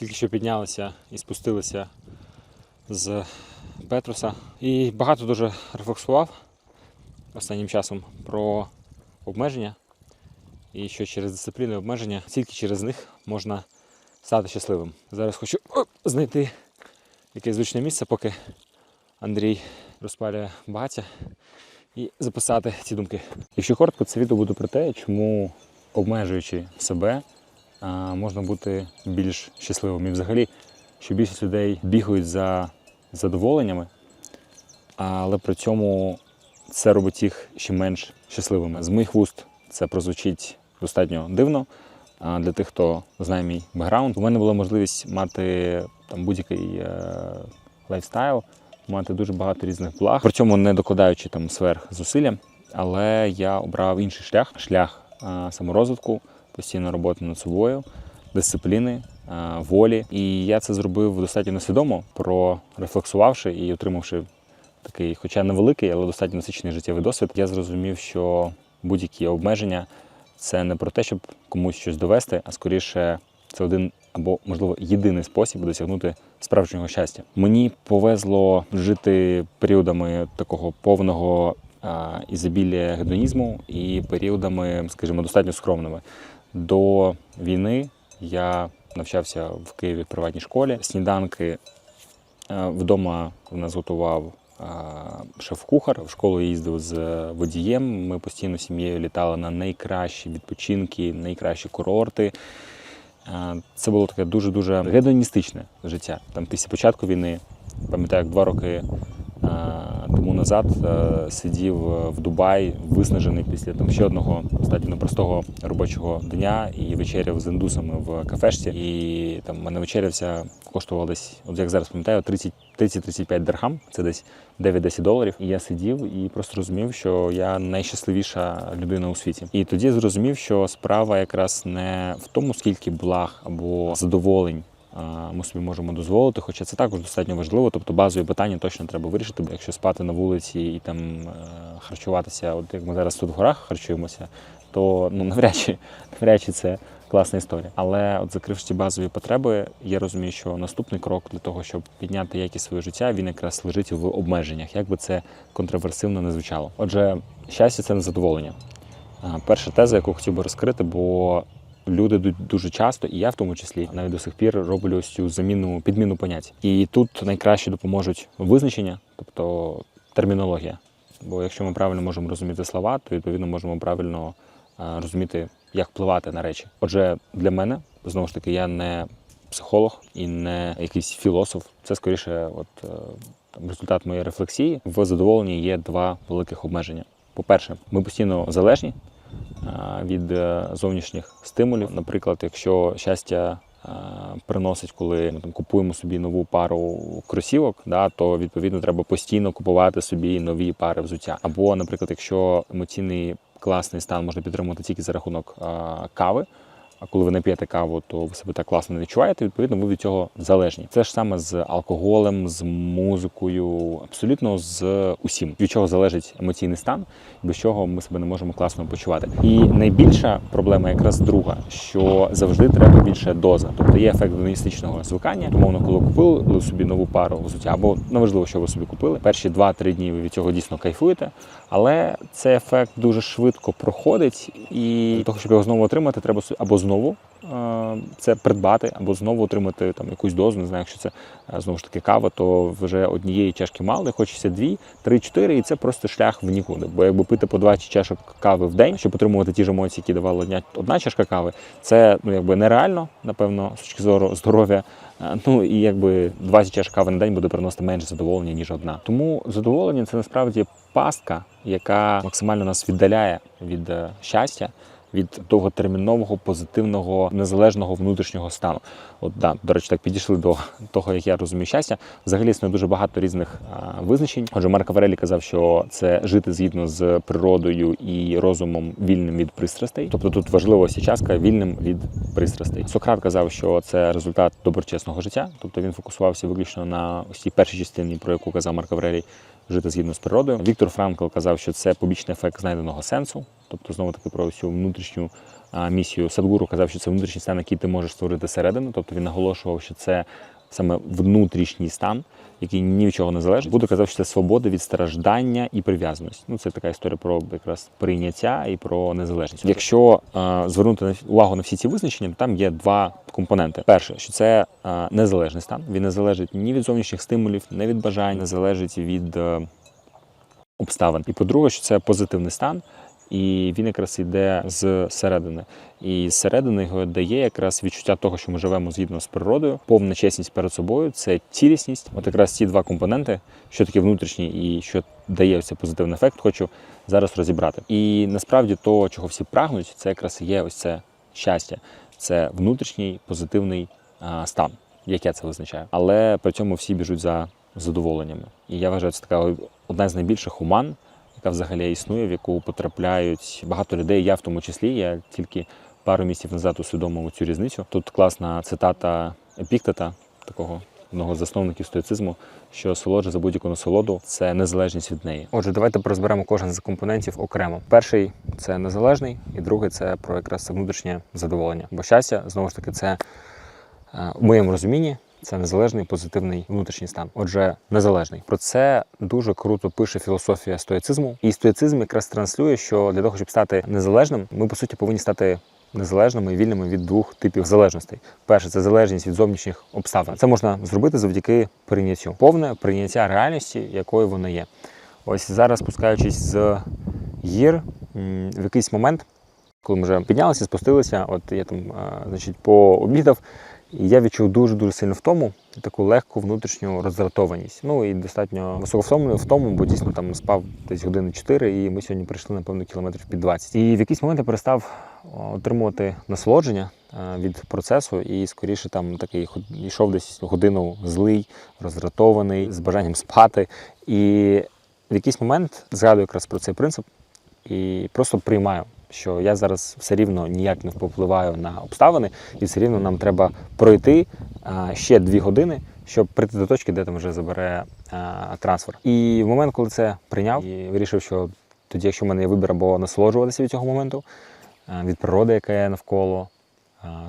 Тільки що піднялися і спустилися з Петруса. І багато дуже рефлексував останнім часом про обмеження. І що через дисципліни обмеження, тільки через них можна стати щасливим. Зараз хочу знайти якесь звичне місце, поки Андрій розпалює багаття і записати ці думки. Якщо коротко, це відео буде про те, чому обмежуючи себе, можна бути більш щасливим. І взагалі, що більшість людей бігають за задоволеннями, але при цьому це робить їх ще менш щасливими. З моїх вуст це прозвучить достатньо дивно. Для тих, хто знає мій бекграунд, у мене була можливість мати там будь-який е, лайфстайл, мати дуже багато різних благ, при цьому не докладаючи там сверх зусилля. Але я обрав інший шлях шлях е, саморозвитку, постійно роботи над собою, дисципліни, е, волі. І я це зробив достатньо несвідомо, прорефлексувавши і отримавши такий, хоча невеликий, але достатньо насичений життєвий досвід. Я зрозумів, що будь-які обмеження це не про те, щоб комусь щось довести, а скоріше це один або, можливо, єдиний спосіб досягнути справжнього щастя. Мені повезло жити періодами такого повного а, ізобілля гедонізму і періодами, скажімо, достатньо скромними. До війни я навчався в Києві в приватній школі. Сніданки е, вдома в нас готував шеф-кухар. В школу їздив з водієм. Ми постійно сім'єю літали на найкращі відпочинки, найкращі курорти. Це було таке дуже-дуже гедоністичне життя. Там після початку війни, пам'ятаю, як два роки тому назад сидів в Дубаї, виснажений після там ще одного достатньо непростого робочого дня і вечеряв з індусами в кафешці. І там мене вечеря вся коштувала десь, от як зараз пам'ятаю, 30 30-35 дирхам, це десь 9-10 доларів. І я сидів і просто розумів, що я найщасливіша людина у світі. І тоді зрозумів, що справа якраз не в тому, скільки благ або задоволень. Ми собі можемо дозволити, хоча це також достатньо важливо. Тобто базові питання точно треба вирішити. Бо Якщо спати на вулиці і там е, харчуватися, от як ми зараз тут в горах харчуємося, то ну навряд чи навряд чи це класна історія. Але от закривши базові потреби, я розумію, що наступний крок для того, щоб підняти якість свого життя, він якраз лежить в обмеженнях, як би це контроверсивно не звучало. Отже, щастя це не задоволення. Перша теза, яку хотів би розкрити, бо люди ду- дуже часто, і я в тому числі навіть до сих пір роблю ось цю заміну підміну понять. І тут найкраще допоможуть визначення, тобто термінологія. Бо якщо ми правильно можемо розуміти слова, то відповідно можемо правильно розуміти, як впливати на речі. Отже, для мене знову ж таки, я не психолог і не якийсь філософ. Це скоріше, от е, там, результат моєї рефлексії. В задоволенні є два великих обмеження. По-перше, ми постійно залежні від е, зовнішніх стимулів. Наприклад, якщо щастя приносить, коли ми там купуємо собі нову пару кросівок, да, то відповідно треба постійно купувати собі нові пари взуття. Або, наприклад, якщо емоційний класний стан можна підтримувати тільки за рахунок кави. А коли ви не п'єте каву, то ви себе так класно не відчуваєте. Відповідно, ви від цього залежні. Це ж саме з алкоголем, з музикою, абсолютно з усім, від чого залежить емоційний стан, без чого ми себе не можемо класно почувати. І найбільша проблема якраз друга, що завжди треба більше доза. Тобто є ефект гедоністичного звикання. Умовно, коли купили собі нову пару взуття, або неважливо, що ви собі купили. Перші 2-3 дні ви від цього дійсно кайфуєте, але цей ефект дуже швидко проходить, і для того, щоб його знову отримати, треба або знову е, це придбати, або знову отримати там якусь дозу. Не знаю, якщо це е, знову ж таки кава, то вже однієї чашки мало, хочеться дві, три, чотири, і це просто шлях в нікуди. Бо якби пити по 20 чашок кави в день, щоб отримувати ті ж емоції, які давала одна, одна чашка кави, це ну якби нереально, напевно, з точки зору здоров'я. Е, Ну і якби 20 чашок кави на день буде приносити менше задоволення, ніж одна. Тому задоволення це насправді пастка, яка максимально нас віддаляє від щастя. Від довготермінового, позитивного, незалежного внутрішнього стану. От да, до речі, так підійшли до того, як я розумію щастя. Взагалі існує дуже багато різних а, визначень. Отже, Марко Аврелій казав, що це жити згідно з природою і розумом вільним від пристрастей. Тобто тут ця частка вільним від пристрастей. Сократ казав, що це результат доброчесного життя, тобто він фокусувався виключно на ось цій першій частині, про яку казав Марко Аврелій, жити згідно з природою. Віктор Франкл казав, що це побічний ефект знайденого сенсу, тобто знову таки про всю внутрішню місію. Садгуру казав, що це внутрішній стан, який ти можеш створити середину. Тобто він наголошував, що це саме внутрішній стан, який ні від чого не залежить. Буду казав, що це свобода від страждання і прив'язаності. Ну, це така історія про якраз прийняття і про незалежність. Якщо е, звернути увагу на всі ці визначення, то там є два компоненти. Перше, що це е, незалежний стан. Він не залежить ні від зовнішніх стимулів, не від бажань, не залежить від е, обставин. І по-друге, що це позитивний стан. І він якраз йде з середини. І зсередини його дає якраз відчуття того, що ми живемо згідно з природою, повна чесність перед собою, це цілісність. От якраз ці два компоненти, що таке внутрішній і що дає ось цей позитивний ефект, хочу зараз розібрати. І насправді то, чого всі прагнуть, це якраз є ось це щастя, це внутрішній позитивний а, стан, як я це визначаю. Але при цьому всі біжуть за задоволеннями. І я вважаю, це така одна з найбільших уман, яка взагалі існує, в яку потрапляють багато людей. Я в тому числі. Я тільки пару місяців назад усвідомив цю різницю. Тут класна цитата Епіктета, такого одного з засновників стоїцизму, що солоджа за будь-яку насолоду це незалежність від неї. Отже, давайте розберемо кожен з компонентів окремо. Перший це незалежний, і другий це про якраз це внутрішнє задоволення. Бо щастя, знову ж таки, це е, в моєму розумінні. Це незалежний позитивний внутрішній стан. Отже, незалежний. Про це дуже круто пише філософія стоїцизму. І стоїцизм якраз транслює, що для того, щоб стати незалежним, ми по суті повинні стати незалежними і вільними від двох типів залежностей. Перше це залежність від зовнішніх обставин. Це можна зробити завдяки прийняттю, повне прийняття реальності, якою вона є. Ось зараз, спускаючись з гір, в якийсь момент, коли ми вже піднялися, спустилися, от я там, значить, пообідав. І я відчув дуже дуже сильно втому, і таку легку внутрішню роздратованість. Ну і достатньо високо втомлений в тому, бо дійсно там спав десь години 4, і ми сьогодні прийшли, напевно, кілометрів під 20. І в якийсь момент я перестав отримувати насолодження е, від процесу, і скоріше там такий йшов десь годину злий, роздратований, з бажанням спати. І в якийсь момент згадую якраз про цей принцип і просто приймаю, що я зараз все рівно ніяк не впливаю на обставини, і все рівно нам треба пройти ще дві години, щоб прийти до точки, де там вже забере трансфер. І в момент, коли це прийняв, і вирішив, що тоді, якщо в мене є вибір або насолоджуватися від цього моменту, від природи, яка є навколо,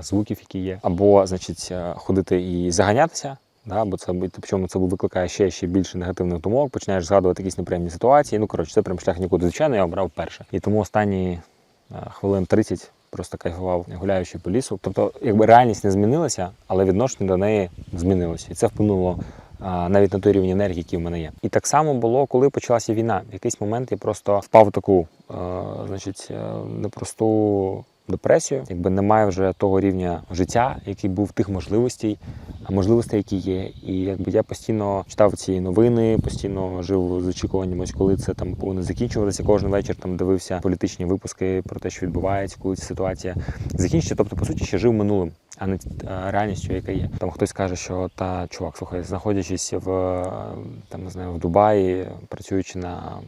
звуків, які є, або, значить, ходити і заганятися. Да, бо це причому це викликає ще, ще більше негативних думок, починаєш згадувати якісь неприємні ситуації. Ну коротше, це прям шлях нікуди. Звичайно, я обрав перше. І тому останні хвилин 30 просто кайфував, гуляючи по лісу. Тобто, якби реальність не змінилася, але відношення до неї змінилося. І це вплинуло а, навіть на той рівень енергії, який в мене є. І так само було, коли почалася війна. В якийсь момент я просто впав в таку, е, значить, е, непросту депресію, якби немає вже того рівня життя, який був тих можливостей, а можливостей, які є. І якби я постійно читав ці новини, постійно жив з очікуванням, ось коли це там повинно закінчуватися. Кожен вечір там дивився політичні випуски про те, що відбувається, коли ця ситуація закінчиться. Тобто, по суті, ще жив минулим. А не реальністю, яка є. Там хтось каже, що та чувак, слухай, знаходячись в там не знаю в Дубаї, працюючи на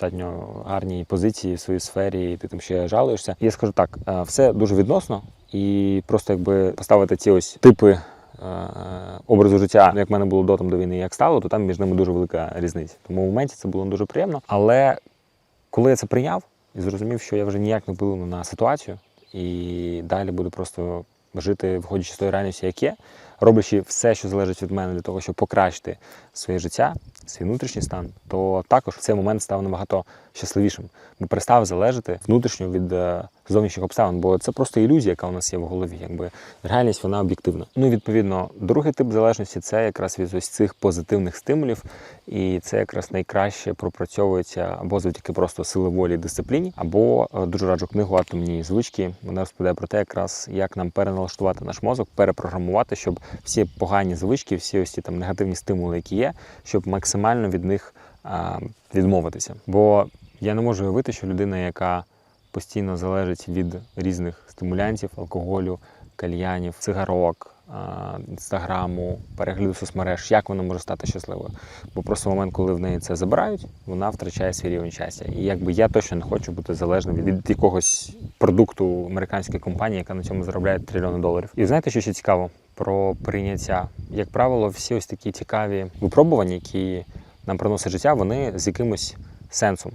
достатньо гарній позиції в своїй сфері, і ти там ще жалуєшся. Я скажу так: е, все дуже відносно, і просто якби поставити ці ось типи. е, Образу життя, як в мене було до там до війни, як стало, то там між ними дуже велика різниця. Тому в моменті це було дуже приємно. Але коли я це прийняв і зрозумів, що я вже ніяк не вплину на ситуацію, і далі буду просто жити, виходячи з тої реальності, як є, роблячи все, що залежить від мене для того, щоб покращити своє життя, свій внутрішній стан, то також в цей момент став набагато щасливішим, бо перестав залежати внутрішньо від е, зовнішніх обставин, бо це просто ілюзія, яка у нас є в голові. Якби реальність вона об'єктивна. Ну відповідно, другий тип залежності це якраз від ось цих позитивних стимулів, і це якраз найкраще пропрацьовується або завдяки просто сили волі і дисципліні, або е, дуже раджу книгу Атомні звички. Вона розповідає про те, якраз як нам переналаштувати наш мозок, перепрограмувати, щоб всі погані звички, всі ось ці там негативні стимули, які є, щоб максимально від них а, відмовитися. Бо я не можу уявити, що людина, яка постійно залежить від різних стимулянтів, алкоголю, кальянів, цигарок, інстаграму, перегляду соцмереж, як вона може стати щасливою. Бо просто в момент, коли в неї це забирають, вона втрачає свій рівень щастя. І якби я точно не хочу бути залежним від, якогось продукту американської компанії, яка на цьому заробляє трильйони доларів. І знаєте, що ще цікаво про прийняття? Як правило, всі ось такі цікаві випробування, які нам приносить життя, вони з якимось сенсом.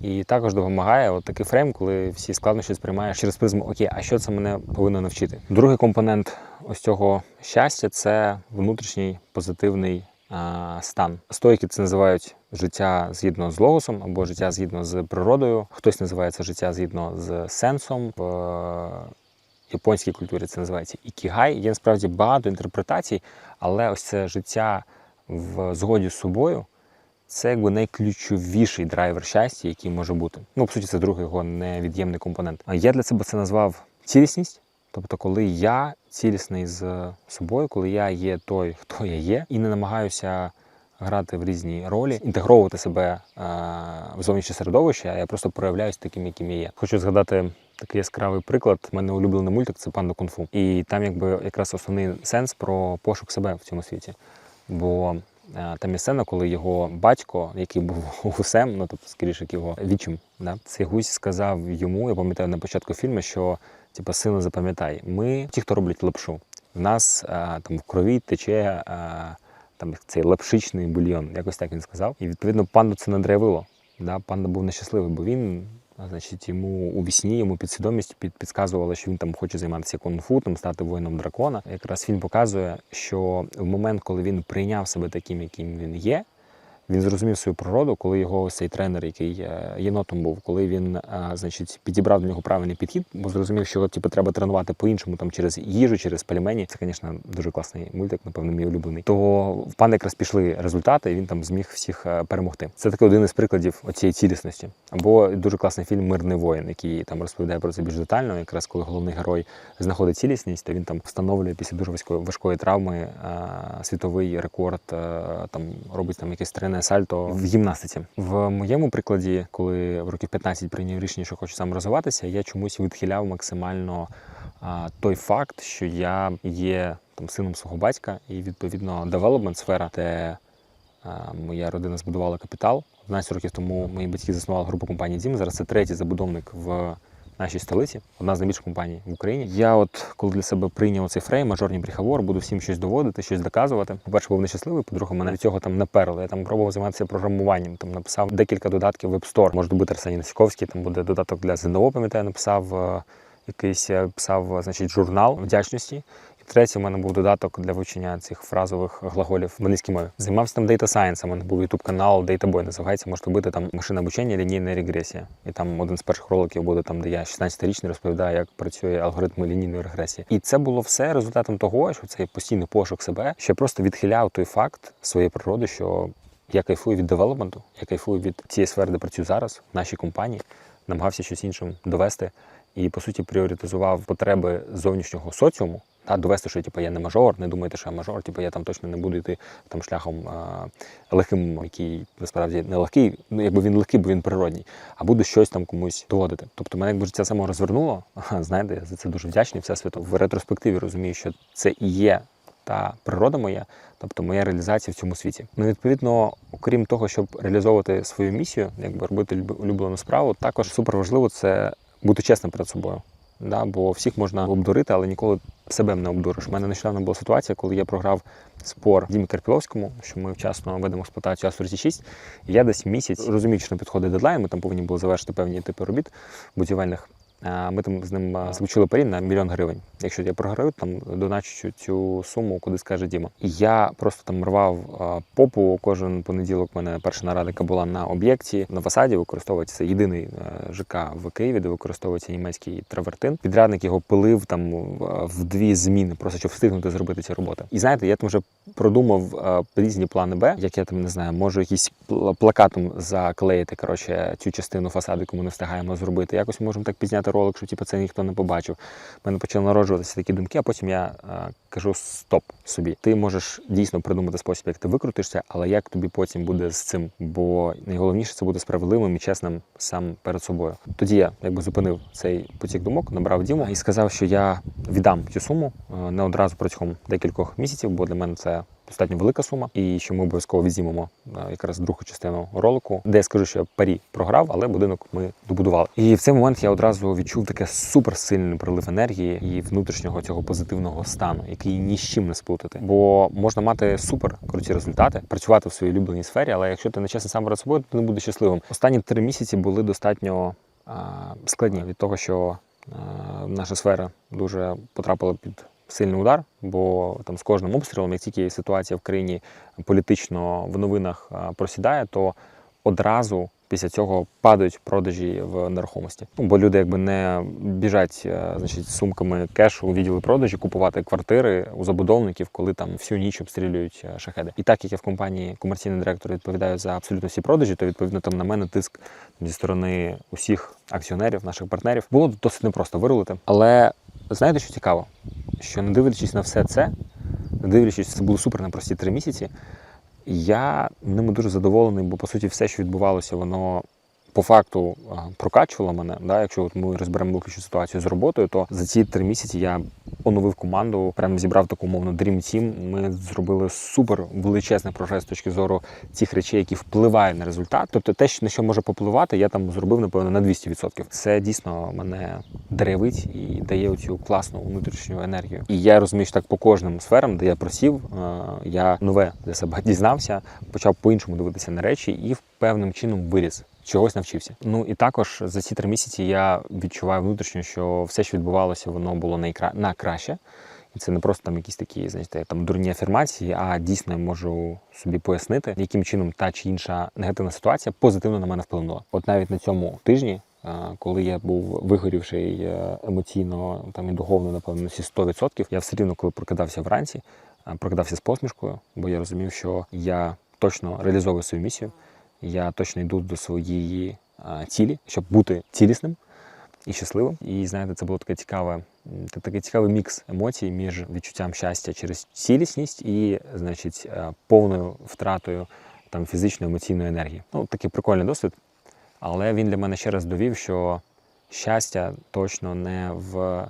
І також допомагає от такий фрейм, коли всі складнощі сприймаєш через призму Окей, а що це мене повинно навчити? Другий компонент ось цього щастя це внутрішній позитивний а, стан. Стоїки це називають життя згідно з логосом або життя згідно з природою. Хтось називає це життя згідно з сенсом. В японській культурі це називається ікігай. Є насправді багато інтерпретацій, але ось це життя в згоді з собою. Це якби найключовіший драйвер щастя, який може бути. Ну, по суті, це другий його невід'ємний компонент. А я для себе це назвав цілісність. Тобто, коли я цілісний з собою, коли я є той, хто я є, і не намагаюся грати в різні ролі, інтегровувати себе е, в зовнішнє середовище, а я просто проявляюсь таким, яким я є. Хочу згадати такий яскравий приклад. У мене улюблений мультик це панда кунг-фу. І там якби якраз основний сенс про пошук себе в цьому світі. Бо е, там коли його батько, який був гусем, ну тобто, скоріше, як його відчим, да, цей гусь сказав йому, я пам'ятаю на початку фільму, що типу, сина запам'ятай, ми ті, хто роблять лапшу. В нас а, там в крові тече а, там цей лапшичний бульйон, якось так він сказав. І відповідно панду це надривило. Да? Панда був нещасливий, бо він, значить, йому у вісні, йому підсвідомість під, підказувала, що він там хоче займатися кунг-фу, там стати воїном дракона. Якраз він показує, що в момент, коли він прийняв себе таким, яким він є. Він зрозумів свою природу, коли його ось цей тренер, який е, єнотом був, коли він е, значить, підібрав до нього правильний підхід, бо зрозумів, що типу, треба тренувати по-іншому, там через їжу, через пельмені. Це, звісно, дуже класний мультик, напевно, мій улюблений. То в пана якраз пішли результати, і він там зміг всіх е, перемогти. Це такий один із прикладів оцієї цілісності. Або дуже класний фільм Мирний воїн, який там розповідає про це більш детально. Якраз коли головний герой знаходить цілісність, то він там встановлює після дуже важкої важкої травми світовий рекорд, там робить там якесь тренер сальто в гімнастиці. В моєму прикладі, коли в років 15 прийняв рішення, що хочу сам розвиватися, я чомусь відхиляв максимально а, той факт, що я є там сином свого батька, і відповідно девелопмент сфера, де а, моя родина збудувала капітал. 11 років тому мої батьки заснували групу компанії Дім. Зараз це третій забудовник в нашій столиці, одна з найбільших компаній в Україні. Я, от коли для себе прийняв цей фрейм, мажорні бріхавор, буду всім щось доводити, щось доказувати. По-перше, був нещасливий, по-друге, мене від цього там наперли. Я там пробував займатися програмуванням, там написав декілька додатків в App Store. Може бути Арсеній Насіковський, там буде додаток для ЗНО, пам'ятаю, написав е, якийсь е, писав, е, значить, журнал вдячності. Третє, у мене був додаток для вивчення цих фразових глаголів в англійській мові. Займався там Data Science, у мене був YouTube канал Databoy, називається, можете бути там машина обучення, лінійна регресія. І там один з перших роликів буде там, де я 16-річний розповідаю, як працює алгоритм лінійної регресії. І це було все результатом того, що цей постійний пошук себе, що я просто відхиляв той факт своєї природи, що я кайфую від девелопменту, я кайфую від цієї сфери, де працюю зараз, в нашій компанії, намагався щось іншим довести і по суті пріоритизував потреби зовнішнього соціуму. Та довести, що типу, я не мажор, не думайте, що я мажор, типу, я там точно не буду йти там шляхом а, легким, який насправді не легкий, ну якби він легкий, бо він природній, а буду щось там комусь доводити. Тобто мене якби життя само розвернуло. Знаєте, я за це дуже вдячний. Все свято в ретроспективі розумію, що це і є та природа моя, тобто моя реалізація в цьому світі. Ну, відповідно, окрім того, щоб реалізовувати свою місію, якби робити люб- улюблену справу, також супер важливо це бути чесним перед собою. Да, бо всіх можна обдурити, але ніколи себе не обдуриш. У мене нещодавно була ситуація, коли я програв спор Дімі Карпіловському, що ми вчасно ведемо експлуатацію А46. І я десь місяць розумію, що не підходить дедлайн. Ми там повинні були завершити певні типи робіт будівельних. Ми там з ним а, залучили парі на мільйон гривень. Якщо я програю, там доначу цю суму, куди скаже Діма. І я просто там рвав попу. Кожен понеділок мене перша нарада, була на об'єкті на фасаді. Використовується єдиний е, ЖК в Києві, де використовується німецький травертин. Підрядник його пилив там в- в дві зміни, просто щоб встигнути зробити ці роботи. І знаєте, я там вже продумав е, різні плани Б, як я там не знаю, можу якийсь плакатом заклеїти коротше цю частину фасаду, яку ми не встигаємо зробити. Якось можемо так пізняти ролик, щоб типу, це ніхто не побачив. У мене почали народжуватися такі думки, а потім я е, кажу: стоп собі. Ти можеш дійсно придумати спосіб, як ти викрутишся, але як тобі потім буде з цим? Бо найголовніше це бути справедливим і чесним сам перед собою. Тоді я якби зупинив цей потік думок, набрав Діму і сказав, що я віддам цю суму е, не одразу протягом декількох місяців, бо для мене це достатньо велика сума, і що ми обов'язково відзнімемо е, якраз другу частину ролику, де я скажу, що я парі програв, але будинок ми добудували. І в цей момент я одразу відчув таке суперсильний прилив енергії і внутрішнього цього позитивного стану, який ні з чим не сплутати. Бо можна мати супер круті результати, працювати в своїй улюбленій сфері, але якщо ти не чесний сам перед собою, то ти не будеш щасливим. Останні три місяці були достатньо а, складні від того, що а, наша сфера дуже потрапила під сильний удар, бо там з кожним обстрілом, як тільки ситуація в країні політично в новинах просідає, то одразу після цього падають продажі в нерухомості. Ну, бо люди якби не біжать е, значить, з сумками кешу у відділи продажі купувати квартири у забудовників, коли там всю ніч обстрілюють е, шахеди. І так як я в компанії комерційний директор відповідаю за абсолютно всі продажі, то відповідно там на мене тиск зі сторони усіх акціонерів, наших партнерів було досить непросто вирулити. Але знаєте, що цікаво? Що не дивлячись на все це, не дивлячись, це було супер непрості три місяці. Я ними дуже задоволений, бо по суті все, що відбувалося, воно по факту а, прокачувало мене. Да? Якщо от ми розберемо виключну ситуацію з роботою, то за ці три місяці я оновив команду, прямо зібрав таку мовну Dream Team. Ми зробили супер величезний прогрес з точки зору цих речей, які впливають на результат. Тобто, те, на що може попливати, я там зробив напевно на 200%. Це дійсно мене драйвить і дає цю класну внутрішню енергію. І я розумію, що так по кожним сферам, де я просів, е, я нове для себе дізнався, почав по-іншому дивитися на речі і певним чином виріс. Чогось навчився. Ну і також за ці три місяці я відчуваю внутрішньо, що все, що відбувалося, воно було найкра... на краще. І це не просто там якісь такі, знаєте, там дурні афірмації, а дійсно я можу собі пояснити, яким чином та чи інша негативна ситуація позитивно на мене вплинула. От навіть на цьому тижні, е, коли я був вигорівший е, емоційно там і духовно, напевно, на всі 100%, я все рівно, коли прокидався вранці, е, прокидався з посмішкою, бо я розумів, що я точно реалізовую свою місію я точно йду до своєї цілі, щоб бути цілісним і щасливим. І знаєте, це було таке цікаве, такий цікавий мікс емоцій між відчуттям щастя через цілісність і, значить, повною втратою там фізичної емоційної енергії. Ну, такий прикольний досвід. Але він для мене ще раз довів, що щастя точно не в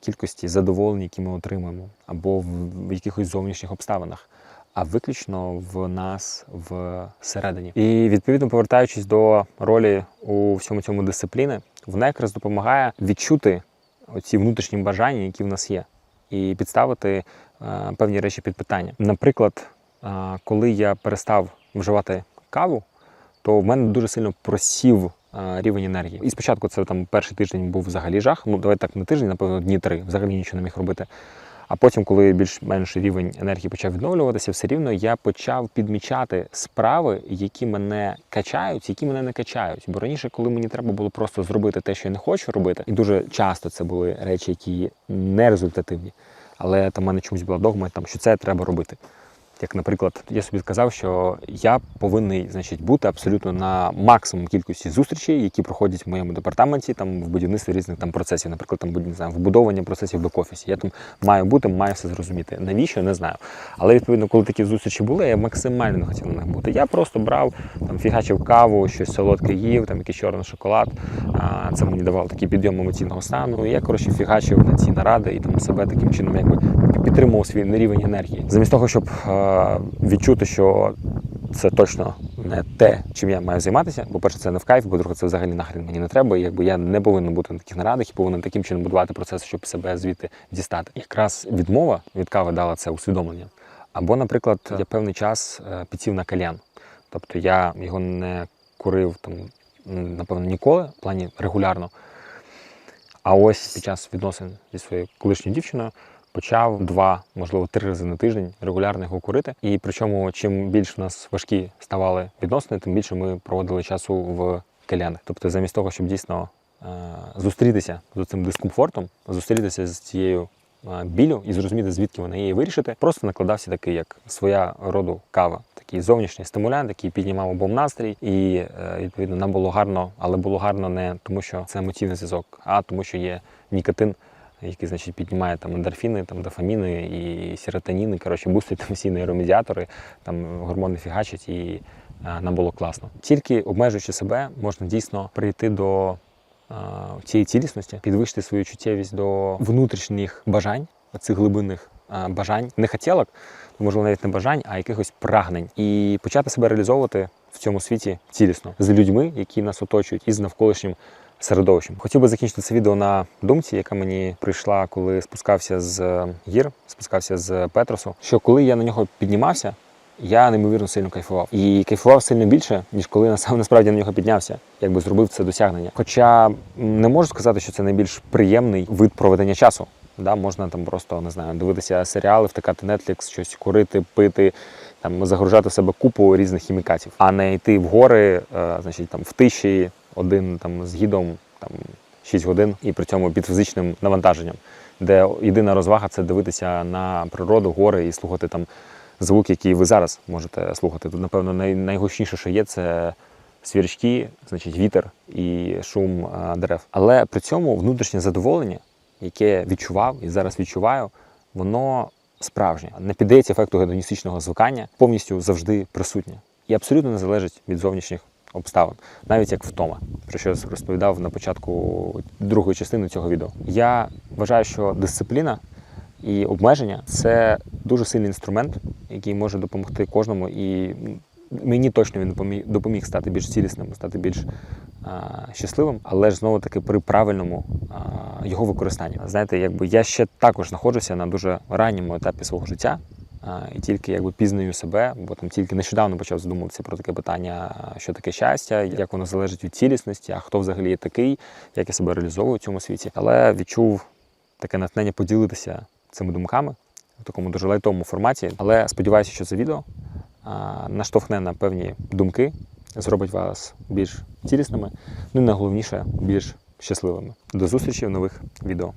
кількості задоволень, які ми отримуємо, або в якихось зовнішніх обставинах а виключно в нас всередині. І відповідно повертаючись до ролі у всьому цьому дисципліни, вона якраз допомагає відчути оці внутрішні бажання, які в нас є, і підставити е, певні речі під питання. Наприклад, е, коли я перестав вживати каву, то в мене дуже сильно просів. е, Рівень енергії. І спочатку це там перший тиждень був взагалі жах. Ну, давай так не тиждень, напевно, дні три. Взагалі нічого не міг робити. А потім, коли більш-менш рівень енергії почав відновлюватися, все рівно я почав підмічати справи, які мене качають, які мене не качають. Бо раніше, коли мені треба було просто зробити те, що я не хочу робити, і дуже часто це були речі, які не результативні. Але там в мене чомусь була догма, там що це треба робити. Як, наприклад, я собі сказав, що я повинен значить, бути абсолютно на максимум кількості зустрічей, які проходять в моєму департаменті, там в будівництві різних там процесів, наприклад, там не знаю, вбудовування процесів в бек-офісі. Я там маю бути, маю все зрозуміти. Навіщо не знаю. Але відповідно, коли такі зустрічі були, я максимально не хотів на них бути. Я просто брав там фігачив каву, щось солодке їв, там якийсь чорний шоколад. А, Це мені давало такий підйом емоційного стану. І я коротше фігачив на ці наради і там себе таким чином якби підтримував свій рівень енергії. Замість того, щоб відчути, що це точно не те, чим я маю займатися. Бо перше, це не в кайф, бо друге, це взагалі нахрен мені не треба. І якби я не повинен бути на таких нарадах і повинен таким чином будувати процес, щоб себе звідти дістати. Якраз відмова від кави дала це усвідомлення. Або, наприклад, я певний час е, підсів на кальян. Тобто я його не курив там, напевно, ніколи, в плані регулярно. А ось під час відносин зі своєю колишньою дівчиною почав два, можливо, три рази на тиждень регулярно його курити. І причому, чим більше в нас важкі ставали відносини, тим більше ми проводили часу в кальянах. Тобто, замість того, щоб дійсно е зустрітися з цим дискомфортом, зустрітися з цією е білю і зрозуміти, звідки вона її вирішити, просто накладався такий, як своя роду кава. Такий зовнішній стимулянт, який піднімав обом настрій, і е, відповідно нам було гарно, але було гарно не тому, що це емоційний зв'язок, а тому, що є нікотин який значить, піднімає там ендорфіни, там, дофаміни і серотоніни, коротше, бустить там всі нейромедіатори, там гормони фігачать і а, нам було класно. Тільки обмежуючи себе, можна дійсно прийти до а, цієї цілісності, підвищити свою чуттєвість до внутрішніх бажань, цих глибинних а, бажань, не хотілок, можливо, навіть не бажань, а якихось прагнень, і почати себе реалізовувати в цьому світі цілісно з людьми, які нас оточують, і з навколишнім середовищем. Хотів би закінчити це відео на думці, яка мені прийшла, коли спускався з е, гір, спускався з Петросу. Що коли я на нього піднімався, я неймовірно сильно кайфував. І кайфував сильно більше, ніж коли насам- насправді на нього піднявся, якби зробив це досягнення. Хоча не можу сказати, що це найбільш приємний вид проведення часу. Да, можна там просто не знаю, дивитися серіали, втикати Netflix, щось курити, пити, там загружати в себе купу різних хімікатів, а не йти в гори, е, значить там в тиші, один там з гідом, там 6 годин, і при цьому під фізичним навантаженням, де єдина розвага це дивитися на природу, гори і слухати там звук, який ви зараз можете слухати. Тут, напевно, най, найгучніше, що є, це свірчки, значить вітер і шум е, дерев. Але при цьому внутрішнє задоволення, яке відчував і зараз відчуваю, воно справжнє. Не піддається ефекту гедоністичного звикання, повністю завжди присутнє. І абсолютно не залежить від зовнішніх обставин, навіть як втома, про що я розповідав на початку другої частини цього відео. Я вважаю, що дисципліна і обмеження це дуже сильний інструмент, який може допомогти кожному. І мені точно він допоміг, стати більш цілісним, стати більш а, щасливим, але ж знову таки при правильному а, його використанні. Знаєте, якби я ще також знаходжуся на дуже ранньому етапі свого життя. І тільки якби пізнаю себе, бо там тільки нещодавно почав задумуватися про таке питання, що таке щастя, як воно залежить від цілісності, а хто взагалі є такий, як я себе реалізовую в цьому світі. Але відчув таке натхнення поділитися цими думками в такому дуже лайтовому форматі. Але сподіваюся, що це відео наштовхне на певні думки, зробить вас більш цілісними, ну і найголовніше більш щасливими. До зустрічі в нових відео.